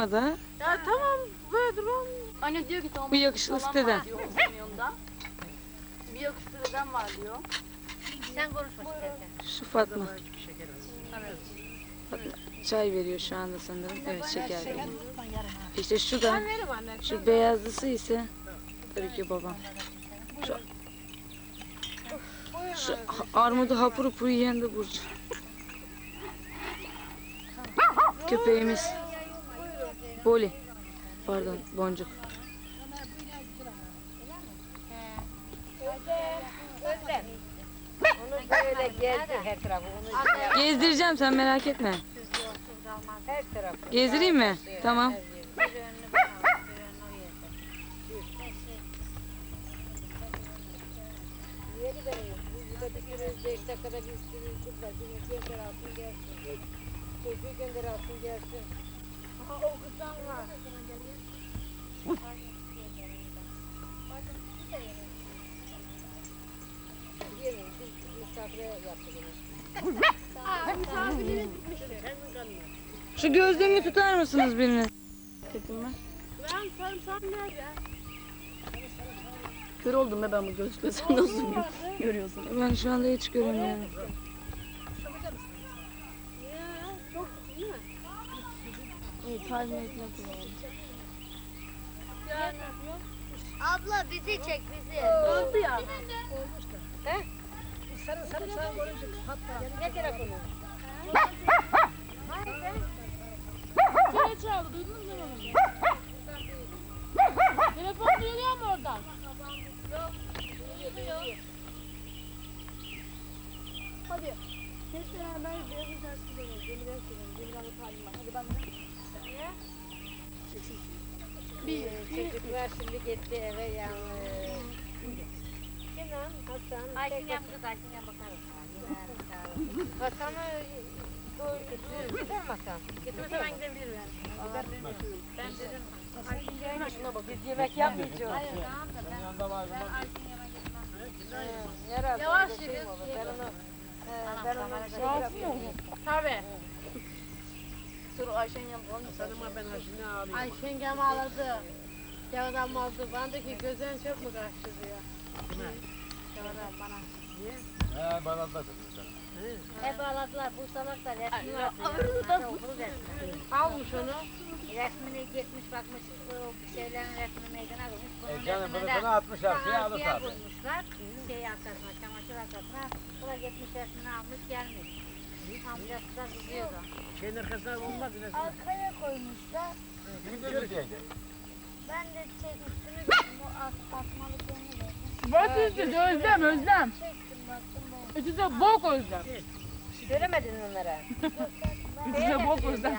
çıkmadı ha. Ya tamam böyle durun. Anne diyor ki tamam. Bu yakışıklı falan siteden. diyor yanında. Bir yakışıklı dedem var diyor. Sen konuşma istersen. Şu Fatma. Fatma çay veriyor şu anda sanırım. Evet şeker veriyor. İşte şu da şu beyazlısı ise tabii ki babam. Şu, şu armudu hapur hapur yiyen de Burcu. Köpeğimiz. Boli. Pardon boncuk. Gezdireceğim sen merak etme. Gezdireyim mi? Tamam. Çocuğu gönder alsın gelsin. Şu gözlüğümü tutar mısınız biriniz? Tepinme. Ben sen nerede? Kör oldum be ben bu gözlükle sen nasıl gö- görüyorsun? Ben şu anda hiç göremiyorum. Talim etmek. Abla bizi çek bizi. Oldu ya. Sarı sarı sarı görünce hatta. Ne telefonu? Kere çaldı duydunuz mu onu? Telefon duyuluyor mu oradan? Hadi. Hep beraber biraz gidelim. Cemile gidelim. Cemile Hanım talim var. Hadi ben de. Bir. Çocuklar şimdi gitti eve yalnız. Kenan, Hasan, Ayşe'den kız Ayşe'den bakarız. Hasan'ı götürür gider mi Hasan? Götürürse ben gidebilirim yani. Ben dedim. Biz yemek yapmayacağız. Hayır tamam da ben, ben yanına gitmem. Herhalde Yavaş yürü. şey. Ben onu ben onu şey yapıyorum. Tabii. Dur Ayşe'nin yanına. Sanırım ben haşini alayım. Ay şengem ağladı. Yavadan mazdı. Bana de ki gözlerin çok mu kaçtı diyor. Yavadan bana. He bana da Hep ağladılar. Bu salaklar resmi ya, var. ağırdı da- Okulu resmi. Almış onu. Resmini gitmiş bakmış o şeylerin resmini meydana koymuş. Bunun E canım bunu resmini de sana atmışlar. Şey arkaya alırlar. koymuşlar. Şey arkasına, çamaşır arkasına. Bu da gitmiş resmini almış gelmiş. Amcası da kızıyor da. Şeyin arkasında olmaz resim. Arkaya koymuşlar. Götürecekti? Ben de şey üstünü gördüm. O as, asmalık yerini gördüm. Bak üstü özlem özlem. Çektim baktım bu. Üstü de bok özlem. Söylemedin onlara. Üstü de bok özlem.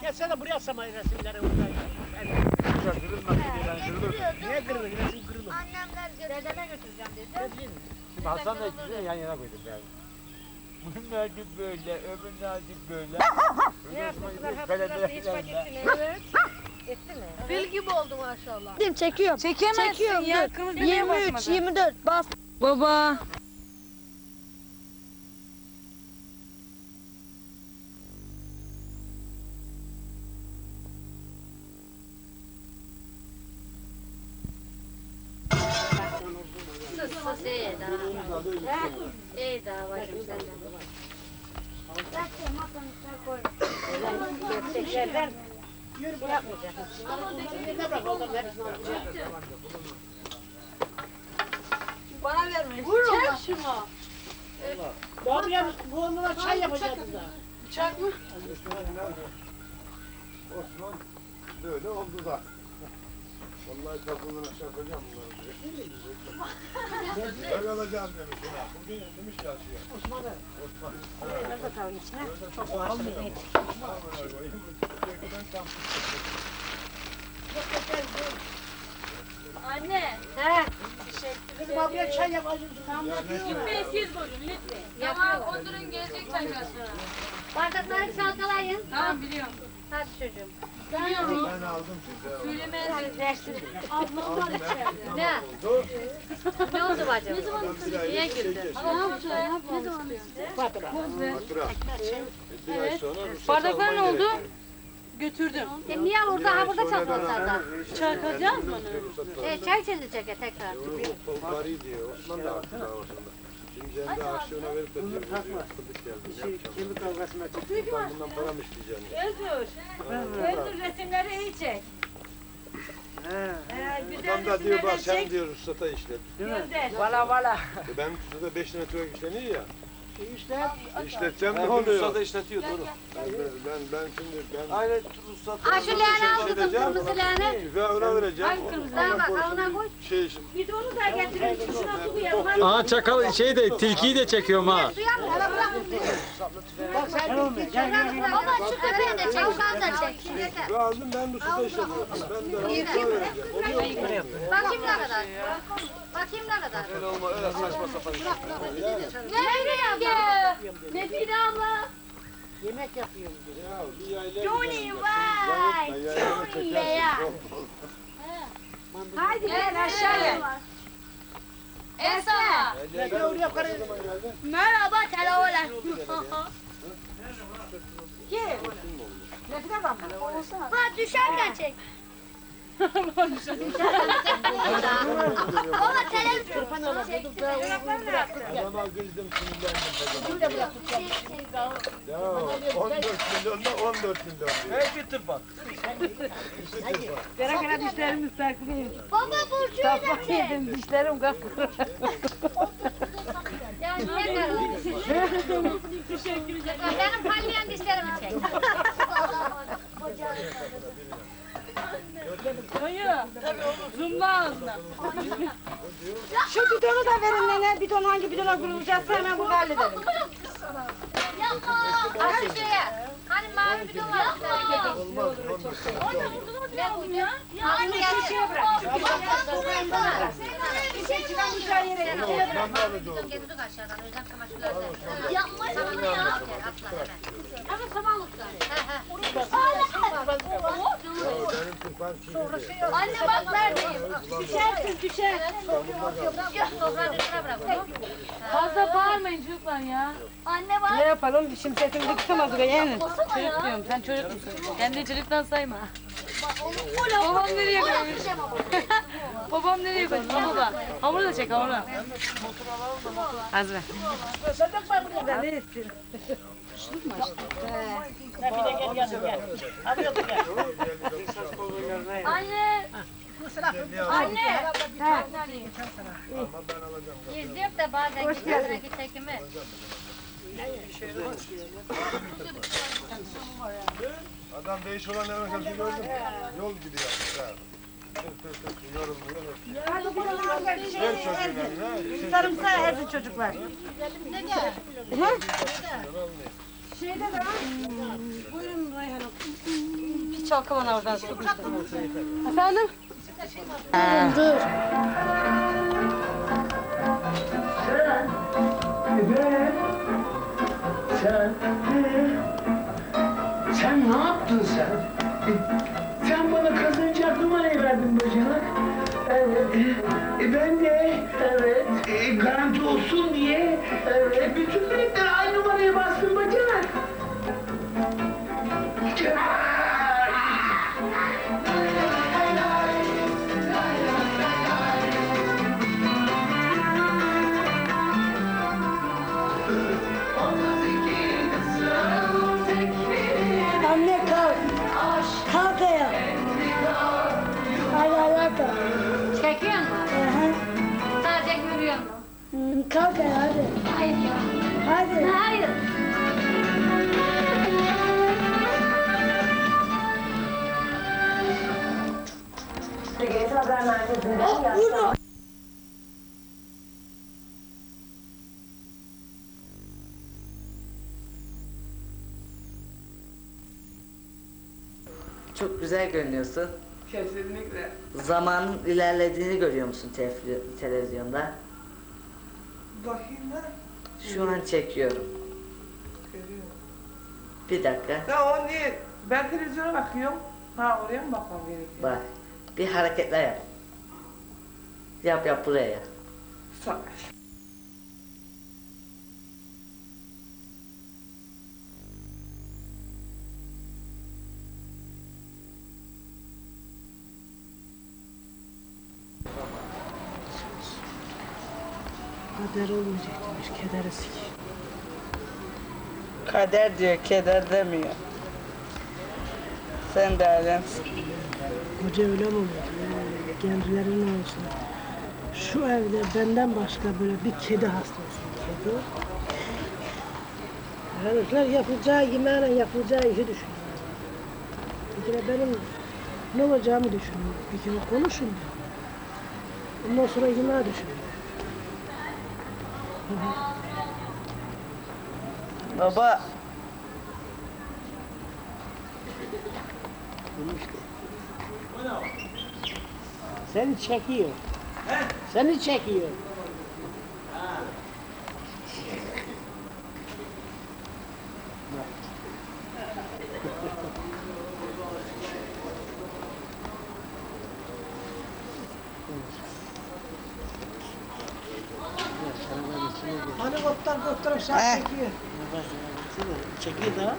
Gelsene buraya atsamayı resimleri burada. Niye kırılır? Resim kırılır. Annemler Dedeme götüreceğim dedi. Şimdi Hasan da ikisini yan yana koydum yani. Bunun nerede böyle, öbür nerede böyle. Ne yapmışlar? Hafızası hiç mi? Evet. Etti mi? Fil gibi oldu maşallah. Çekiyorum. Çekemezsin Çekiyorum, ya. dur. Kırmızı niye 23, basmadın? 24 bas. Baba. Sus sus iyi daha. İyi daha bacım senden. Zaten masanın üstüne koy. Gerçeklerden şey yapmayacak. Bana vermiş. Çek şunu. Bu abiye bu onlara çay yapacağız da. Bıçak mı? Osman böyle oldu da. Vallahi kapından aşağı koyacağım bunları. Öyle alacağım demiş. Bugün demiş ya şey. Osman'ı. Osman. Biraz atalım içine. Çok almıyor. Anne. He. Kızım abiye çay yapacağız. Siz buyurun lütfen. Yapıyorlar. Oturun gelecek çaylasına. Bardakları çalkalayın. Tamam biliyorum. Hadi çocuğum. Ben aldım size. Hadi dersin. Ablam var içeride. Ne? Ne oldu bacım? Niye girdin? Ne yapacağız? Ne zaman. Fatura. Bir şey Bardaklar ne oldu? götürdüm. E niye orada ha burada çalmazlar da? Çay koyacağız mı? E çay içilecek tekrar. Polpari diyor. Osman da davasında. Şimdi kendi harçlığına verip de diyor. Fındık geldi. Ne yapacağım? Kimi kavgasına çıktı. Ben bundan para mı isteyeceğim? Özür. Özür resimleri iyi çek. Ee, güzel Adam da diyor bak resimlerden sen çek. diyor ustata işlet. Gönder. Valla valla. E ben ustada 5 tane tüvek işleniyor ya. İşte İşleteceğim de yok. işletiyor doğru. Ben, ben, ben şimdi ben Aynen Rusya. Ha şu leğeni al kızım kırmızı leğeni. tüfeği ona vereceğim. Daha bak ona koy. Şey, Bir de onu da getirin. Şuna su koyalım. Aha çakal şey de tilkiyi de çekiyorum ha. Suya mı? Hele bırak. Baba şu tepeye de çek. Şuradan da çek. Yeter. aldım ben ustada işletiyorum. Ben de ona vereceğim. Bakayım ne kadar. Bakayım ne kadar. Öyle olma öyle saçma sapan. Ne bileyim Ne bileyim abla. yemek yapıyorum. Ya bir yayla Johnny vay. Johnny ya. Haydi gel aşağıya. Esa. Merhaba televoler. Ha düşerken çek. Baba televizyon. Adama kızdım sinirlendim. Ya 14 milyonda 14 milyon diyor. Her bir tırpan. Baba burcuyla çek. Dişlerim kapı. Ya niye karıştın? Benim parlayan dişlerimi çek. Zoomla ağzına. Şu bidonu da verin nene. Bidon hangi bidona kurulacaksa hemen bunu halledelim. Yapma. Hani şeye. Hani mavi bidon var. Olmaz 14 Ne bu ya? Hani şişeye bırak. Bir şey çıkan bıçağı yere. Getirdik aşağıdan. Özlem çamaşırları. Yapmayın ya. Atla hemen. Ama sabahlıklar. He Anne bak neredeyim. Düşer kız düşer. Fazla bağırmayın çocuklar ya. Anne bak. Ne yapalım? Şimdi sesimizi kısamadık yani. Çocuk diyorum. Sen çocuk musun? Kendi çocuktan sayma. Babam nereye koymuş? Babam nereye koymuş? Baba. Hamuru da çek hamuru. Az ver. Bir de gel yanım gel. Hadi otur gel. Anne. Anne. Ama ben alacağım. İzliyorum da bazen gittiğindeki çekimi. Adam değiş olan ne mesela gördün mü? Yol gidiyor. Ha. Tır tır tır yorulmuyor. Ver ezin çocuklar. Buyurun Rayhan Hanım. Bir çalka bana oradan. Efendim? Sen, sen ne yaptın sen? Sen bana kazanacak numarayı verdin bacanak. Evet. E ben de evet. Kalk ayağa hadi. Hayır ya. Hadi. Hayır. Çok güzel görünüyorsun. Kesinlikle. Zamanın ilerlediğini görüyor musun televizyonda? Bakayım. Şu an çekiyorum. Görüyorum. Bir dakika. Ya o değil. Ben televizyona bakıyorum. Ha oraya mı bakmam gerekiyor? Bak. Bir hareketler yap. Yap yap buraya. Savaş. Kader olmayacak demiş, kederi sik. Kader diyor, keder demiyor. Sen de alemsin. Hoca öyle mi oluyor? Ee, Kendilerine olsun. Şu evde benden başka böyle bir kedi hasta olsun. Kedi. Herifler yapacağı yemeğine yapacağı işi düşünüyor. Bir kere benim ne olacağımı düşünüyor. Bir kere konuşun. Ondan sonra yemeği düşünüyor. Baba, Seni çekiyor. Seni çekiyor. Hani koptar koptar aşağı çekiyor. Çekiyor da.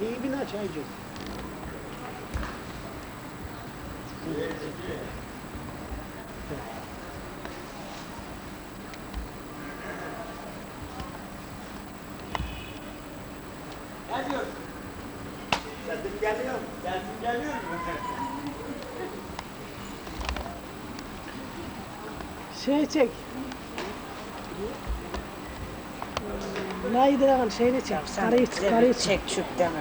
İyi bir çaycı. Sesim Şey çek. Naydı lan şeyini çek. Karıyı çek. Karıyı çek. çek çük deme.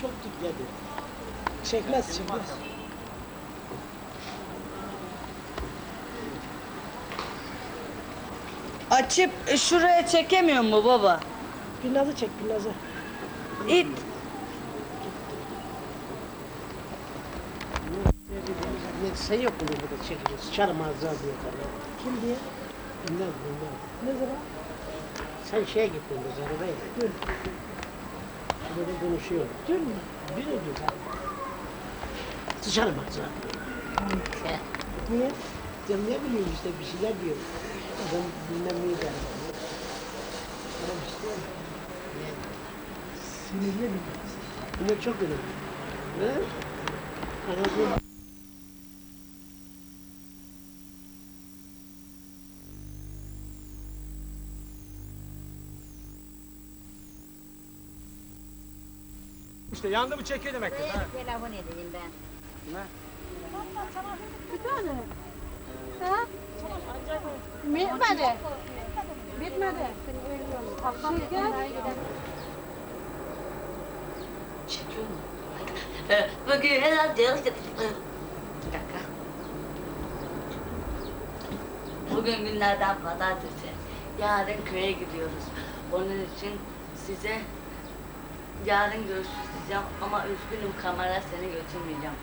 Çok dikledi. Çekmez çekmez. Açıp e, şuraya çekemiyor mu baba? Pinazı çek pinazı. İt. Şey yok mu burada çekiyoruz. Sıçarım ağzına diye tabii. Kim diye? Bilmem bilmem. Ne zaman? Sen şeye gittin biz arabaya. Dün. Böyle konuşuyor. Dün mü? Dün ödü Sıçarım ağzına. Niye? Ya ne bileyim işte bir şeyler diyor. Adam bilmem neyi der. Tamam işte. Sinirli mi? Bunlar çok önemli. Ne? Anladın İşte yandı mı çekiyor demektir. ha. Telefon edeyim ben. Bitmedi. Bitmedi. Bugün herhalde Bir dakika. Bugün günlerden pazartesi. Yarın köye gidiyoruz. Onun için size yarın görüşürüz diyeceğim ama üzgünüm kamera seni götürmeyeceğim.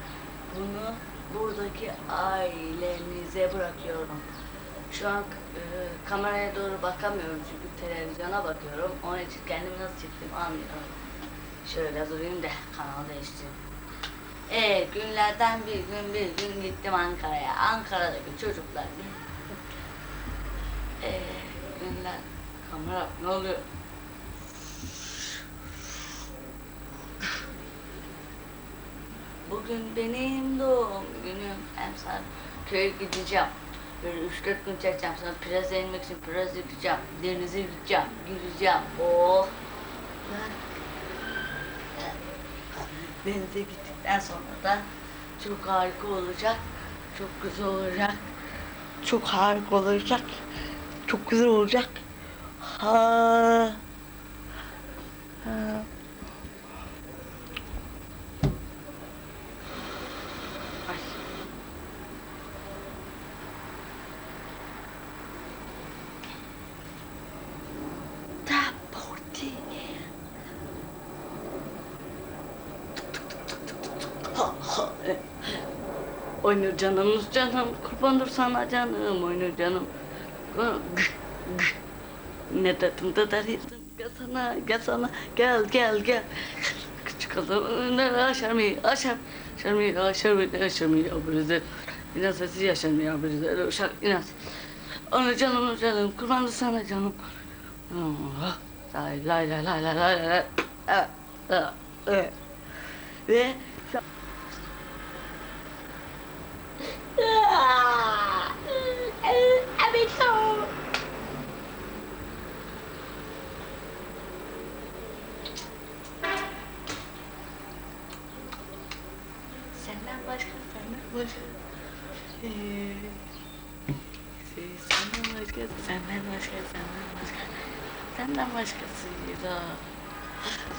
Bunu buradaki ailenize bırakıyorum. Şu an e, kameraya doğru bakamıyorum çünkü televizyona bakıyorum. Onun için kendimi nasıl çektiğimi anlıyorum. Şöyle durayım da kanal değiştireyim. Evet, günlerden bir gün bir gün gittim Ankara'ya. Ankara'daki çocuklar ee, günler kamera ne oluyor? Bugün benim doğum günüm. Emsal köye gideceğim. Böyle üç dört gün çekeceğim. Sonra plaza inmek için plaza gideceğim. Denize gideceğim. Gireceğim. Oh. Denize gittikten sonra da çok harika olacak. Çok güzel olacak. Çok harika olacak. Çok güzel olacak. Ha. Ha. Ay. Da porti. Ha, ha. Oynuyor canımız canım. Kurbandır sana canım. Oynuyor canım. Gıh, gıh. Ne dedim de deriydim. Gel sana, gel sana. Gel, gel, gel. Çıkalım. Ne aşar mı? Aşar. Aşar mı? Aşar mı? Aşar mı? Abrüze. İnat sesi yaşamıyor bir öyle uşak inat. Onu canım canım kurbanlı sana canım. Lay lay lay lay lay lay lay. Evet, evet, evet. Ve Senden başka, senden başka. Ee, senden başka, senden başka, senden başka. Senden başkasıyla.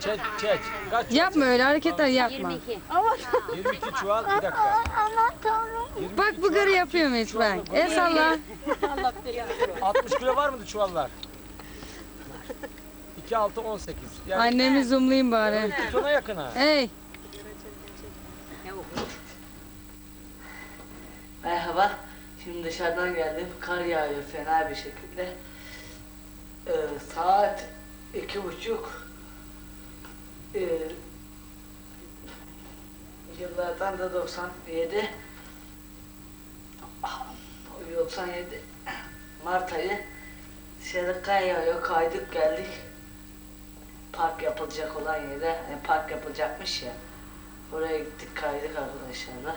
Çek çek. Kaç? Yapma öyle hareketler yapma. 22 çuval bir dakika. Bak bu garı yapıyor Mesut El salla. 60 kilo var mıydı çuvallar? 2 6 18. Yani Annemi zoomlayayım bari. tona yakın ha. Hey. Merhaba. Şimdi dışarıdan geldim. Kar yağıyor fena bir şekilde. Ee, saat iki buçuk. Ee, yıllardan da 97. Ah, 97 Mart ayı. Yağıyor. Kaydık geldik. Park yapılacak olan yere. Yani park yapılacakmış ya. Oraya gittik kaydık arkadaşlarla.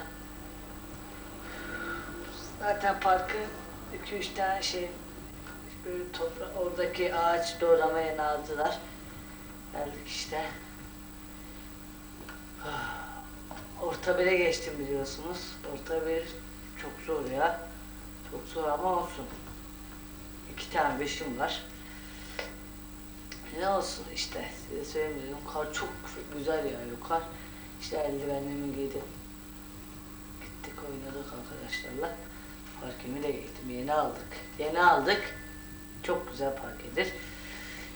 Zaten parkın 2-3 tane şey böyle toprak oradaki ağaç doğramaya aldılar. Geldik işte. Orta bire geçtim biliyorsunuz. Orta bir çok zor ya. Çok zor ama olsun. İki tane beşim var. Ne olsun işte size söylemiyorum. Kar çok güzel yağıyor kar. İşte eldivenlerimi giydim. Gittik oynadık arkadaşlarla. Parkemi de gittim. Yeni aldık. Yeni aldık. Çok güzel parkedir.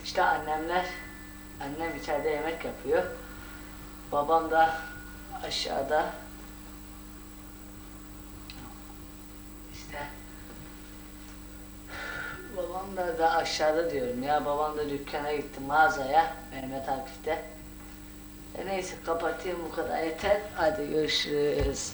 İşte annemler, annem içeride yemek yapıyor. Babam da aşağıda. İşte babam da, da aşağıda diyorum ya. Babam da dükkana gitti mağazaya. Mehmet Akif'te. E neyse kapatayım bu kadar yeter. Hadi görüşürüz.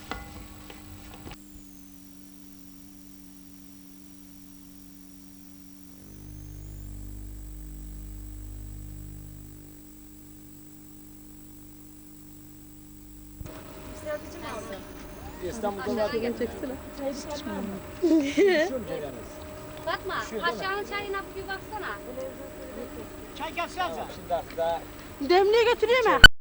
İstanbul'da var. Bakma, aşağının çayına bir baksana. Çay gelsene. Şimdi artık daha Demliğe götüreyim mi?